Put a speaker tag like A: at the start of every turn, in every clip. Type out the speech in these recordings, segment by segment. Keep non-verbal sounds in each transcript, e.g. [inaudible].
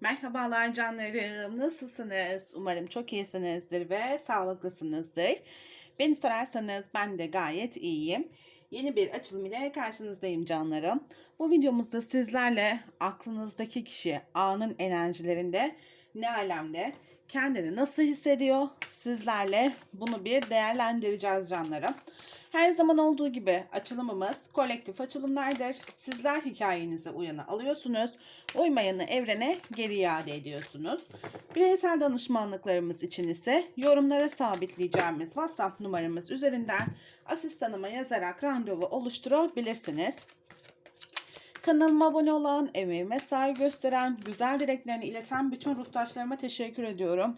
A: Merhabalar canlarım. Nasılsınız? Umarım çok iyisinizdir ve sağlıklısınızdır. Beni sorarsanız ben de gayet iyiyim. Yeni bir açılım ile karşınızdayım canlarım. Bu videomuzda sizlerle aklınızdaki kişi anın enerjilerinde ne alemde, kendini nasıl hissediyor sizlerle bunu bir değerlendireceğiz canlarım. Her zaman olduğu gibi açılımımız kolektif açılımlardır. Sizler hikayenize uyanı alıyorsunuz. Uymayanı evrene geri iade ediyorsunuz. Bireysel danışmanlıklarımız için ise yorumlara sabitleyeceğimiz WhatsApp numaramız üzerinden asistanıma yazarak randevu oluşturabilirsiniz. Kanalıma abone olan, emeğime saygı gösteren, güzel dileklerini ileten bütün ruhtaşlarıma teşekkür ediyorum.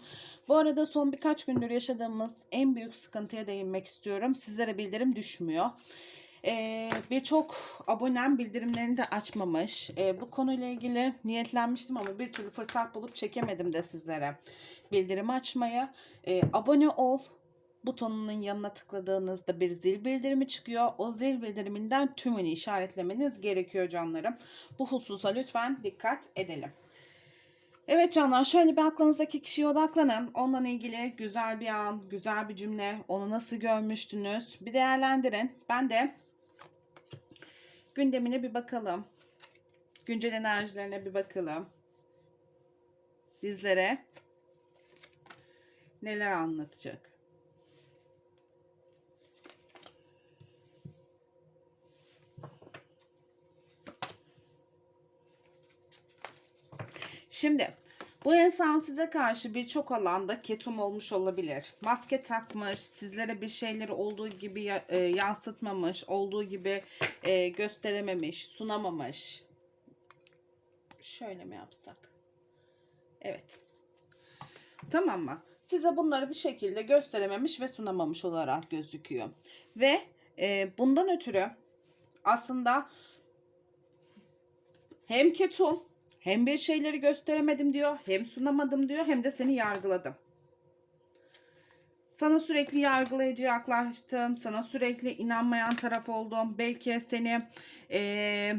A: Bu arada son birkaç gündür yaşadığımız en büyük sıkıntıya değinmek istiyorum. Sizlere bildirim düşmüyor. Ee, Birçok abonem bildirimlerini de açmamış. Ee, bu konuyla ilgili niyetlenmiştim ama bir türlü fırsat bulup çekemedim de sizlere bildirim açmaya. Ee, abone ol, butonunun yanına tıkladığınızda bir zil bildirimi çıkıyor. O zil bildiriminden tümünü işaretlemeniz gerekiyor canlarım. Bu hususa lütfen dikkat edelim. Evet canlar şöyle bir aklınızdaki kişiye odaklanın. Onunla ilgili güzel bir an, güzel bir cümle, onu nasıl görmüştünüz bir değerlendirin. Ben de gündemine bir bakalım. Güncel enerjilerine bir bakalım. Bizlere neler anlatacak? Şimdi bu insan size karşı birçok alanda ketum olmuş olabilir. Maske takmış, sizlere bir şeyleri olduğu gibi e, yansıtmamış, olduğu gibi e, gösterememiş, sunamamış. Şöyle mi yapsak? Evet. Tamam mı? Size bunları bir şekilde gösterememiş ve sunamamış olarak gözüküyor. Ve e, bundan ötürü aslında hem ketum hem bir şeyleri gösteremedim diyor, hem sunamadım diyor, hem de seni yargıladım. Sana sürekli yargılayıcı yaklaştım, sana sürekli inanmayan taraf oldum. Belki seni eee,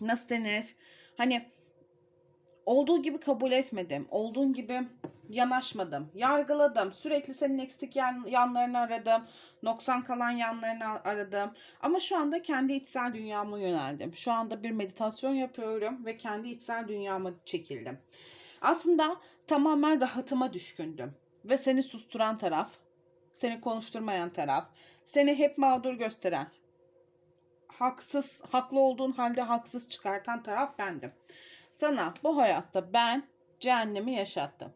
A: nasıl denir? Hani olduğu gibi kabul etmedim, olduğun gibi yanaşmadım, yargıladım. Sürekli senin eksik yan, yanlarını aradım, noksan kalan yanlarını aradım. Ama şu anda kendi içsel dünyama yöneldim. Şu anda bir meditasyon yapıyorum ve kendi içsel dünyama çekildim. Aslında tamamen rahatıma düşkündüm. Ve seni susturan taraf, seni konuşturmayan taraf, seni hep mağdur gösteren, haksız, haklı olduğun halde haksız çıkartan taraf bendim. Sana bu hayatta ben cehennemi yaşattım.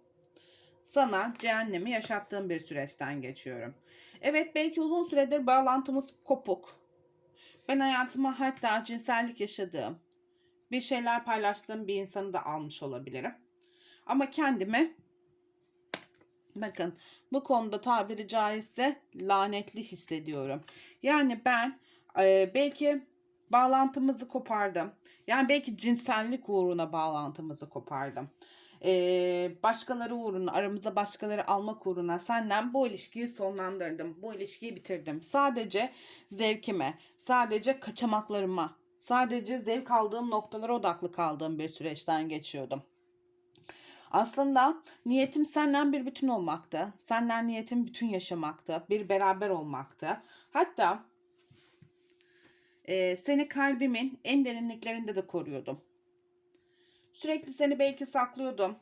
A: Sana cehennemi yaşattığım bir süreçten geçiyorum. Evet belki uzun süredir bağlantımız kopuk. Ben hayatıma hatta cinsellik yaşadığım, bir şeyler paylaştığım bir insanı da almış olabilirim. Ama kendimi bakın bu konuda tabiri caizse lanetli hissediyorum. Yani ben e, belki bağlantımızı kopardım. Yani belki cinsellik uğruna bağlantımızı kopardım. Ee, başkaları uğruna, aramıza başkaları almak uğruna senden bu ilişkiyi sonlandırdım. Bu ilişkiyi bitirdim. Sadece zevkime, sadece kaçamaklarıma, sadece zevk aldığım noktalara odaklı kaldığım bir süreçten geçiyordum. Aslında niyetim senden bir bütün olmaktı. Senden niyetim bütün yaşamaktı. Bir beraber olmaktı. Hatta e, seni kalbimin en derinliklerinde de koruyordum. Sürekli seni belki saklıyordum.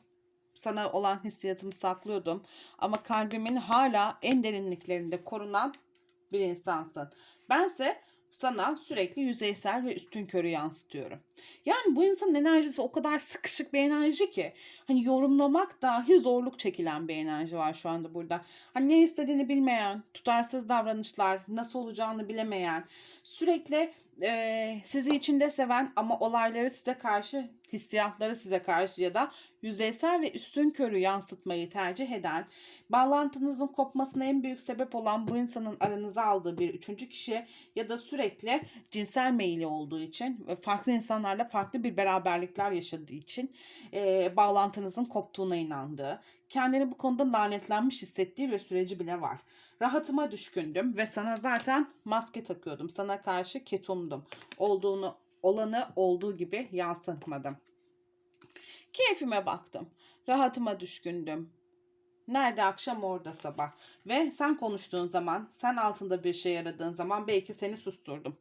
A: Sana olan hissiyatımı saklıyordum. Ama kalbimin hala en derinliklerinde korunan bir insansın. Bense sana sürekli yüzeysel ve üstün körü yansıtıyorum. Yani bu insanın enerjisi o kadar sıkışık bir enerji ki hani yorumlamak dahi zorluk çekilen bir enerji var şu anda burada. Hani ne istediğini bilmeyen, tutarsız davranışlar, nasıl olacağını bilemeyen, sürekli e, sizi içinde seven ama olayları size karşı, hissiyatları size karşı ya da yüzeysel ve üstün körü yansıtmayı tercih eden, bağlantınızın kopmasına en büyük sebep olan bu insanın aranıza aldığı bir üçüncü kişi ya da sürekli cinsel meyili olduğu için ve farklı insanlarla farklı bir beraberlikler yaşadığı için e, bağlantınızın koptuğuna inandığı, kendini bu konuda lanetlenmiş hissettiği bir süreci bile var. Rahatıma düşkündüm ve sana zaten maske takıyordum. Sana karşı ketumdum. Olduğunu olanı olduğu gibi yansıtmadım. Keyfime baktım. Rahatıma düşkündüm. Nerede akşam orada sabah. Ve sen konuştuğun zaman, sen altında bir şey aradığın zaman belki seni susturdum.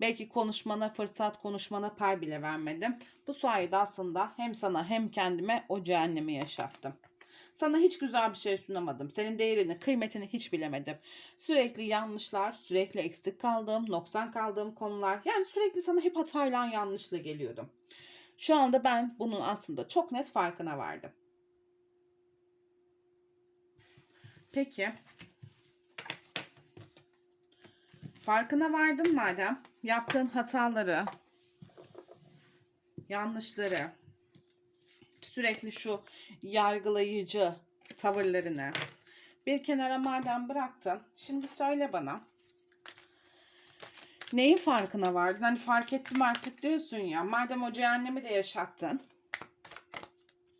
A: Belki konuşmana fırsat, konuşmana pay bile vermedim. Bu sayede aslında hem sana hem kendime o cehennemi yaşattım. Sana hiç güzel bir şey sunamadım. Senin değerini, kıymetini hiç bilemedim. Sürekli yanlışlar, sürekli eksik kaldığım, noksan kaldığım konular. Yani sürekli sana hep hatayla yanlışla geliyordum. Şu anda ben bunun aslında çok net farkına vardım. Peki. Farkına vardın madem. Yaptığın hataları, yanlışları, sürekli şu yargılayıcı tavırlarını bir kenara madem bıraktın. Şimdi söyle bana. Neyin farkına vardın? Hani fark ettim artık diyorsun ya. Madem o cehennemi de yaşattın.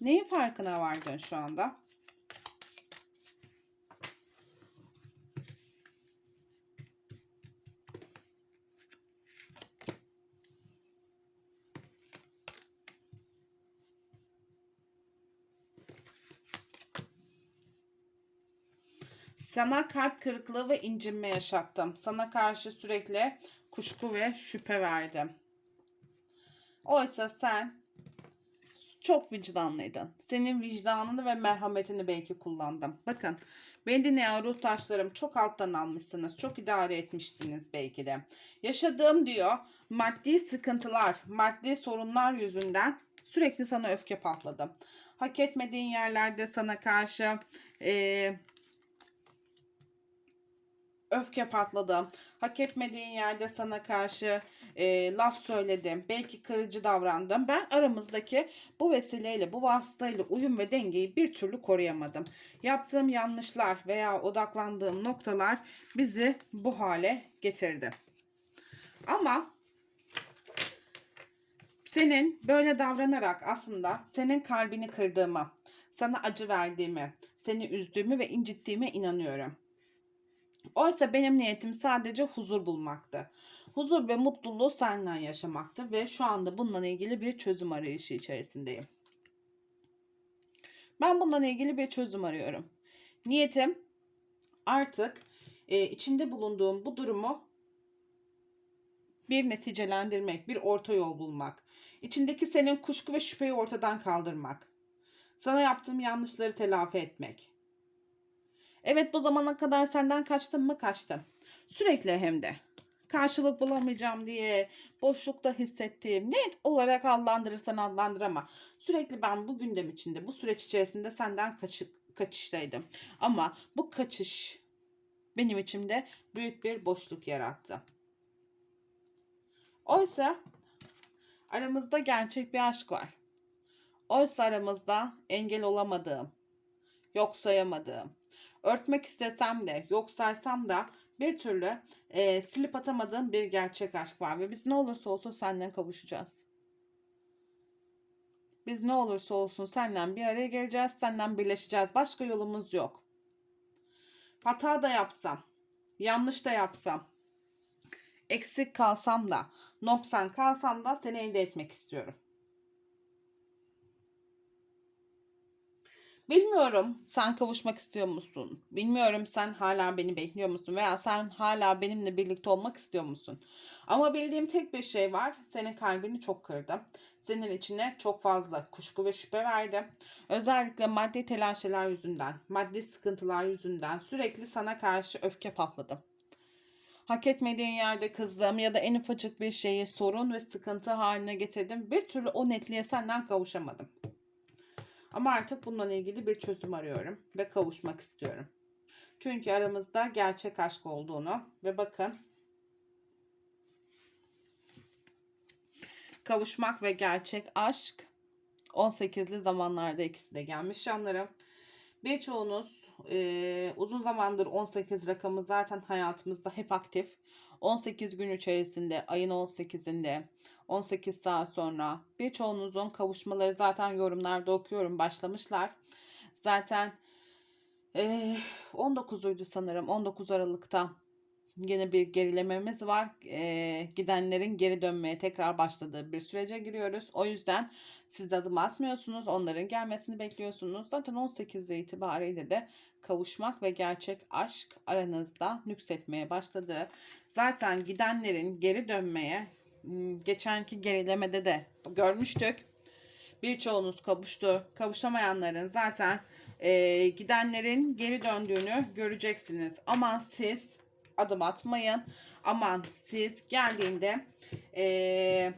A: Neyin farkına vardın şu anda? Sana kalp kırıklığı ve incinme yaşattım. Sana karşı sürekli kuşku ve şüphe verdim. Oysa sen çok vicdanlıydın. Senin vicdanını ve merhametini belki kullandım. Bakın beni dinleyen ruh taşlarım çok alttan almışsınız. Çok idare etmişsiniz belki de. Yaşadığım diyor maddi sıkıntılar, maddi sorunlar yüzünden sürekli sana öfke patladım. Hak etmediğin yerlerde sana karşı eee öfke patladım. Hak etmediğin yerde sana karşı e, laf söyledim. Belki kırıcı davrandım. Ben aramızdaki bu vesileyle, bu vasıtayla uyum ve dengeyi bir türlü koruyamadım. Yaptığım yanlışlar veya odaklandığım noktalar bizi bu hale getirdi. Ama senin böyle davranarak aslında senin kalbini kırdığımı, sana acı verdiğimi, seni üzdüğümü ve incittiğime inanıyorum. Oysa benim niyetim sadece huzur bulmaktı. Huzur ve mutluluğu seninle yaşamaktı ve şu anda bununla ilgili bir çözüm arayışı içerisindeyim. Ben bununla ilgili bir çözüm arıyorum. Niyetim artık e, içinde bulunduğum bu durumu bir neticelendirmek, bir orta yol bulmak. İçindeki senin kuşku ve şüpheyi ortadan kaldırmak. Sana yaptığım yanlışları telafi etmek. Evet bu zamana kadar senden kaçtım mı kaçtım. Sürekli hem de. Karşılık bulamayacağım diye boşlukta hissettiğim net olarak adlandırırsan adlandır ama sürekli ben bu gündem içinde bu süreç içerisinde senden kaçıp kaçıştaydım. Ama bu kaçış benim içimde büyük bir boşluk yarattı. Oysa aramızda gerçek bir aşk var. Oysa aramızda engel olamadığım, yok sayamadığım, örtmek istesem de yok saysam da bir türlü e, silip atamadığım bir gerçek aşk var ve biz ne olursa olsun senden kavuşacağız. Biz ne olursa olsun senden bir araya geleceğiz, senden birleşeceğiz. Başka yolumuz yok. Hata da yapsam, yanlış da yapsam, eksik kalsam da, noksan kalsam da seni elde etmek istiyorum. Bilmiyorum sen kavuşmak istiyor musun? Bilmiyorum sen hala beni bekliyor musun? Veya sen hala benimle birlikte olmak istiyor musun? Ama bildiğim tek bir şey var. Senin kalbini çok kırdım. Senin içine çok fazla kuşku ve şüphe verdim. Özellikle maddi telaşeler yüzünden, maddi sıkıntılar yüzünden sürekli sana karşı öfke patladım. Hak etmediğin yerde kızdım ya da en ufacık bir şeyi sorun ve sıkıntı haline getirdim. Bir türlü o netliğe senden kavuşamadım. Ama artık bununla ilgili bir çözüm arıyorum ve kavuşmak istiyorum. Çünkü aramızda gerçek aşk olduğunu ve bakın kavuşmak ve gerçek aşk 18'li zamanlarda ikisi de gelmiş yanlarım. Birçoğunuz e, uzun zamandır 18 rakamı zaten hayatımızda hep aktif. 18 gün içerisinde ayın 18'inde 18 saat sonra birçoğunuzun kavuşmaları zaten yorumlarda okuyorum başlamışlar. Zaten e, 19'uydu sanırım 19 Aralık'ta yeni bir gerilememiz var. Ee, gidenlerin geri dönmeye tekrar başladığı bir sürece giriyoruz. O yüzden siz adım atmıyorsunuz. Onların gelmesini bekliyorsunuz. Zaten 18 itibariyle de kavuşmak ve gerçek aşk aranızda nüksetmeye başladı. Zaten gidenlerin geri dönmeye geçenki gerilemede de görmüştük. Birçoğunuz kavuştu. Kavuşamayanların zaten e, gidenlerin geri döndüğünü göreceksiniz. Aman siz adım atmayın. Aman siz geldiğinde e,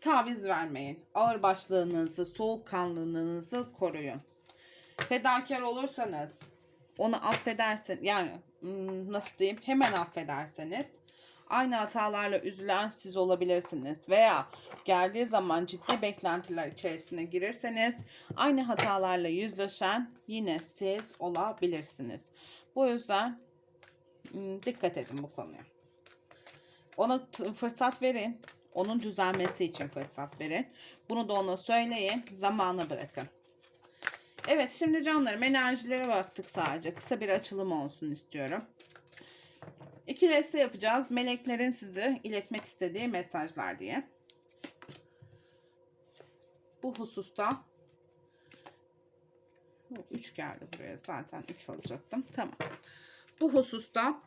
A: taviz vermeyin. Ağır başlığınızı, soğukkanlılığınızı koruyun. Fedakar olursanız onu affedersin yani hmm, nasıl diyeyim hemen affederseniz aynı hatalarla üzülen siz olabilirsiniz veya geldiği zaman ciddi beklentiler içerisine girirseniz aynı hatalarla yüzleşen yine siz olabilirsiniz. Bu yüzden hmm, dikkat edin bu konuya. Ona fırsat verin. Onun düzelmesi için fırsat verin. Bunu da ona söyleyin. Zamanı bırakın. Evet şimdi canlarım enerjilere baktık sadece. Kısa bir açılım olsun istiyorum. İki deste yapacağız. Meleklerin sizi iletmek istediği mesajlar diye. Bu hususta 3 geldi buraya zaten 3 olacaktım. Tamam. Bu hususta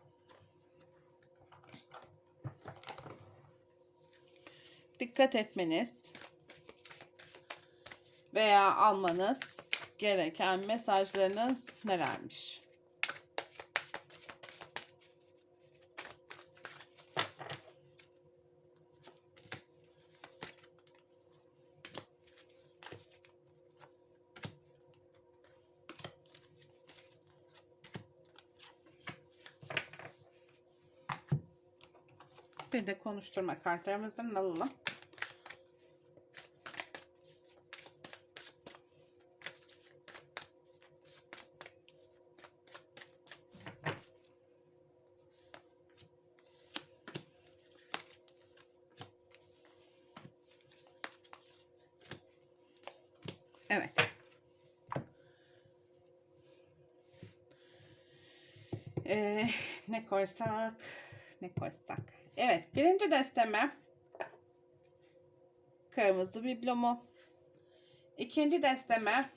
A: dikkat etmeniz veya almanız gereken mesajlarınız nelermiş? Bir de konuşturma kartlarımızdan alalım. Evet. Ee, ne koysak? Ne koysak? Evet. Birinci desteme kırmızı biblomu. İkinci desteme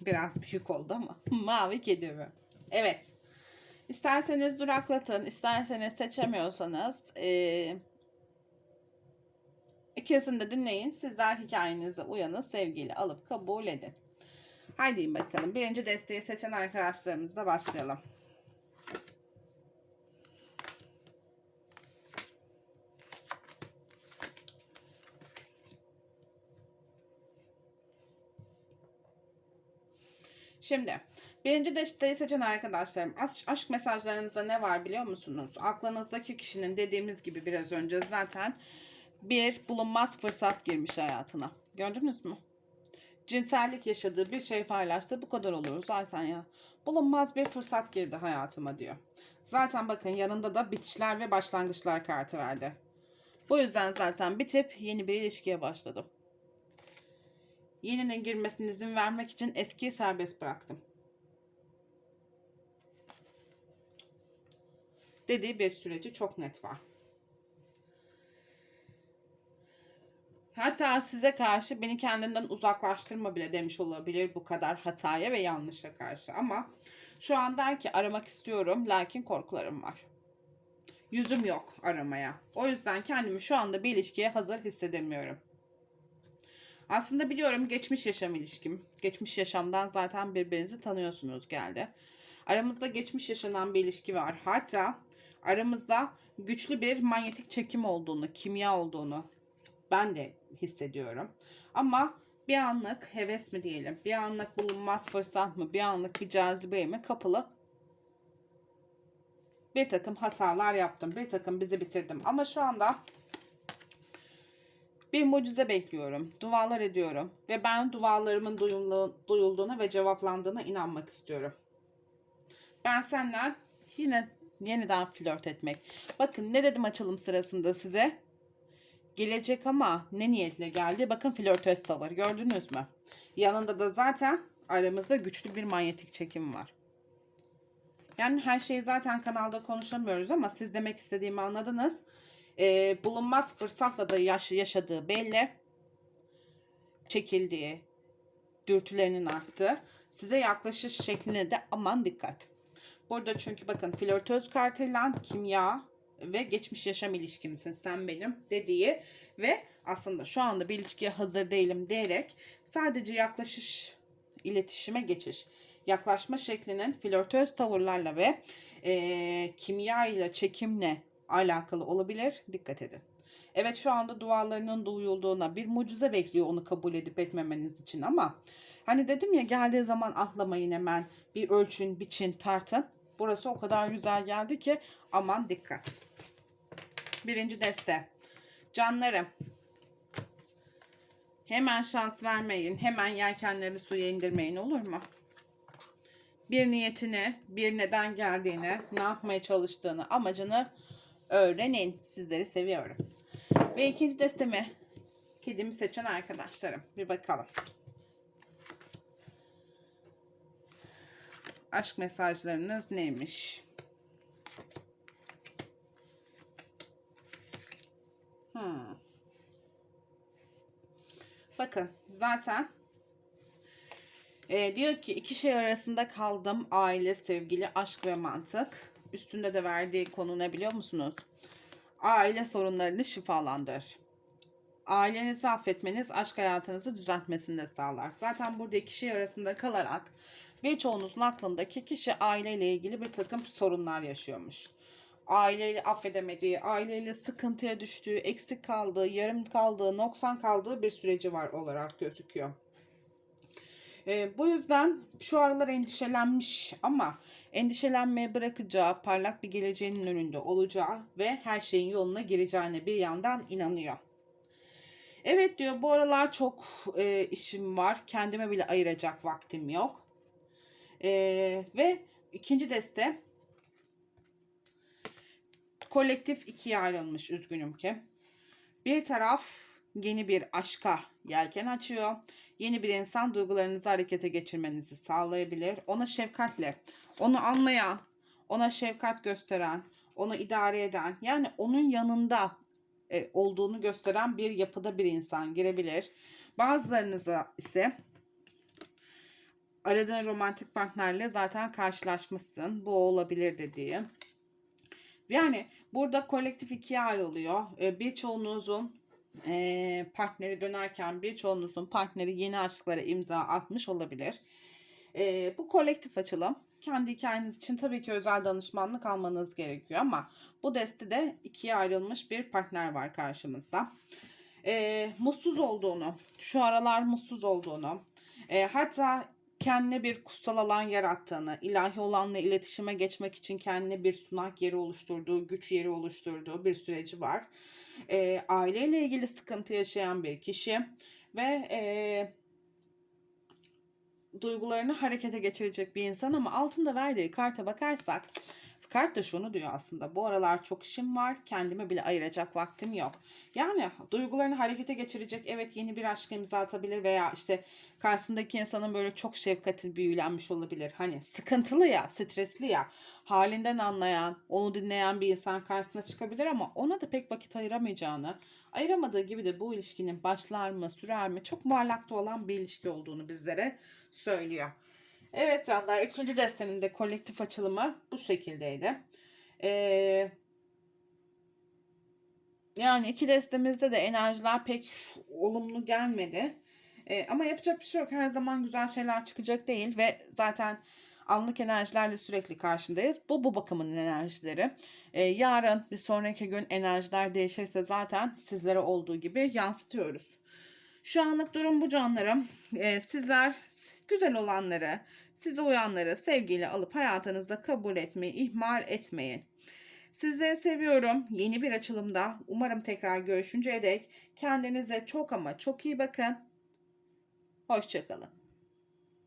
A: biraz büyük oldu ama [laughs] mavi kedimi. Evet. İsterseniz duraklatın, isterseniz seçemiyorsanız ee, ikisini de dinleyin. Sizler hikayenize uyanın, sevgiyle alıp kabul edin. Haydi bakalım. Birinci desteği seçen arkadaşlarımızla başlayalım. Şimdi birinci desteği seçen arkadaşlarım aşk mesajlarınızda ne var biliyor musunuz? Aklınızdaki kişinin dediğimiz gibi biraz önce zaten bir bulunmaz fırsat girmiş hayatına. Gördünüz mü? Cinsellik yaşadığı bir şey paylaştı bu kadar olur zaten ya. Bulunmaz bir fırsat girdi hayatıma diyor. Zaten bakın yanında da bitişler ve başlangıçlar kartı verdi. Bu yüzden zaten bitip yeni bir ilişkiye başladım. Yeninin girmesine izin vermek için eskiyi serbest bıraktım. Dediği bir süreci çok net var. Hatta size karşı beni kendinden uzaklaştırma bile demiş olabilir bu kadar hataya ve yanlışa karşı. Ama şu an der ki aramak istiyorum lakin korkularım var. Yüzüm yok aramaya. O yüzden kendimi şu anda bir ilişkiye hazır hissedemiyorum. Aslında biliyorum geçmiş yaşam ilişkim. Geçmiş yaşamdan zaten birbirinizi tanıyorsunuz geldi. Aramızda geçmiş yaşanan bir ilişki var. Hatta aramızda güçlü bir manyetik çekim olduğunu, kimya olduğunu ben de hissediyorum. Ama bir anlık heves mi diyelim, bir anlık bulunmaz fırsat mı, bir anlık bir cazibeye mi kapılı bir takım hatalar yaptım. Bir takım bizi bitirdim. Ama şu anda bir mucize bekliyorum. Dualar ediyorum. Ve ben dualarımın duyuldu- duyulduğuna ve cevaplandığına inanmak istiyorum. Ben senden yine yeniden flört etmek. Bakın ne dedim açılım sırasında size? Gelecek ama ne niyetle geldi? Bakın flörtöz tavır gördünüz mü? Yanında da zaten aramızda güçlü bir manyetik çekim var. Yani her şeyi zaten kanalda konuşamıyoruz ama siz demek istediğimi anladınız. Ee, bulunmaz fırsatla da yaş yaşadığı belli. Çekildiği, dürtülerinin arttığı. Size yaklaşış şekline de aman dikkat. Burada çünkü bakın flörtöz kartıyla kimya ve geçmiş yaşam ilişkimsin sen benim dediği ve aslında şu anda bir ilişkiye hazır değilim diyerek sadece yaklaşış, iletişime geçiş, yaklaşma şeklinin flörtöz tavırlarla ve eee kimya ile çekimle alakalı olabilir. Dikkat edin. Evet şu anda dualarının duyulduğuna bir mucize bekliyor onu kabul edip etmemeniz için ama hani dedim ya geldiği zaman atlamayın hemen bir ölçün, biçin, tartın. Burası o kadar güzel geldi ki aman dikkat. Birinci deste. Canlarım. Hemen şans vermeyin. Hemen yelkenleri suya indirmeyin olur mu? Bir niyetini, bir neden geldiğini, ne yapmaya çalıştığını, amacını öğrenin. Sizleri seviyorum. Ve ikinci destemi kedimi seçen arkadaşlarım. Bir bakalım. Aşk mesajlarınız neymiş? Hmm. Bakın zaten e, diyor ki iki şey arasında kaldım. Aile, sevgili, aşk ve mantık. Üstünde de verdiği konu ne biliyor musunuz? Aile sorunlarını şifalandır. Ailenizi affetmeniz aşk hayatınızı düzeltmesini de sağlar. Zaten burada iki şey arasında kalarak birçoğunuzun aklındaki kişi aileyle ilgili bir takım sorunlar yaşıyormuş. Aileyi affedemediği, aileyle sıkıntıya düştüğü, eksik kaldığı, yarım kaldığı, noksan kaldığı bir süreci var olarak gözüküyor. E, bu yüzden şu aralar endişelenmiş ama endişelenmeye bırakacağı, parlak bir geleceğinin önünde olacağı ve her şeyin yoluna gireceğine bir yandan inanıyor. Evet diyor bu aralar çok e, işim var. Kendime bile ayıracak vaktim yok. E, ve ikinci deste kolektif ikiye ayrılmış üzgünüm ki. Bir taraf yeni bir aşka yelken açıyor. Yeni bir insan duygularınızı harekete geçirmenizi sağlayabilir. Ona şefkatle, onu anlayan, ona şefkat gösteren, onu idare eden, yani onun yanında e, olduğunu gösteren bir yapıda bir insan girebilir. Bazılarınıza ise aradığın romantik partnerle zaten karşılaşmışsın. Bu olabilir dediğim. Yani burada kolektif ikiye ayrılıyor. E, birçoğunuzun e, partneri dönerken birçoğunuzun partneri yeni aşklara imza atmış olabilir. E, bu kolektif açılım. Kendi hikayeniz için tabii ki özel danışmanlık almanız gerekiyor ama bu destede ikiye ayrılmış bir partner var karşımızda. E, mutsuz olduğunu, şu aralar mutsuz olduğunu, e, hatta kendine bir kutsal alan yarattığını, ilahi olanla iletişime geçmek için kendine bir sunak yeri oluşturduğu, güç yeri oluşturduğu bir süreci var. E, aileyle ilgili sıkıntı yaşayan bir kişi ve e, duygularını harekete geçirecek bir insan ama altında verdiği karta bakarsak Kart da şunu diyor aslında. Bu aralar çok işim var. Kendime bile ayıracak vaktim yok. Yani duygularını harekete geçirecek. Evet yeni bir aşk imza atabilir veya işte karşısındaki insanın böyle çok şefkati büyülenmiş olabilir. Hani sıkıntılı ya, stresli ya. Halinden anlayan, onu dinleyen bir insan karşısına çıkabilir ama ona da pek vakit ayıramayacağını, ayıramadığı gibi de bu ilişkinin başlar mı, sürer mi çok muallakta olan bir ilişki olduğunu bizlere söylüyor. Evet canlar ikinci destenin de kolektif açılımı bu şekildeydi. Ee, yani iki destemizde de enerjiler pek olumlu gelmedi. Ee, ama yapacak bir şey yok. Her zaman güzel şeyler çıkacak değil ve zaten anlık enerjilerle sürekli karşındayız. Bu bu bakımın enerjileri. Ee, yarın bir sonraki gün enerjiler değişirse zaten sizlere olduğu gibi yansıtıyoruz. Şu anlık durum bu canlarım. Ee, sizler güzel olanları, size uyanları sevgiyle alıp hayatınıza kabul etmeyi ihmal etmeyin. Sizleri seviyorum. Yeni bir açılımda umarım tekrar görüşünceye dek kendinize çok ama çok iyi bakın. Hoşçakalın.